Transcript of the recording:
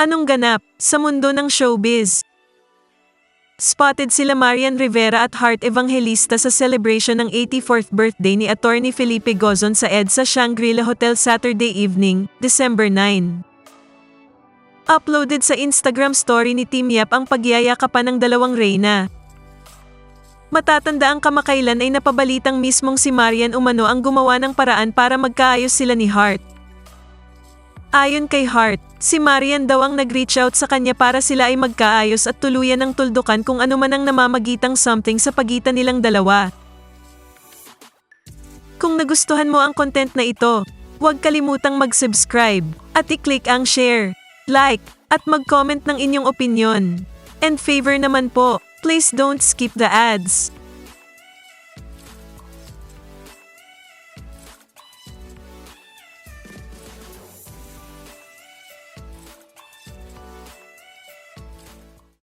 Anong ganap sa mundo ng showbiz? Spotted sila Marian Rivera at Heart Evangelista sa celebration ng 84th birthday ni Attorney Felipe Gozon sa EDSA Shangri-La Hotel Saturday evening, December 9. Uploaded sa Instagram story ni Team Yap ang pagyayakapan ng dalawang reyna. Matatanda ang kamakailan ay napabalitang mismong si Marian Umano ang gumawa ng paraan para magkaayos sila ni Heart. Ayon kay Hart, si Marian daw ang nag-reach out sa kanya para sila ay magkaayos at tuluyan ng tuldukan kung ano man ang namamagitang something sa pagitan nilang dalawa. Kung nagustuhan mo ang content na ito, huwag kalimutang mag-subscribe at i-click ang share, like, at mag-comment ng inyong opinion. And favor naman po, please don't skip the ads.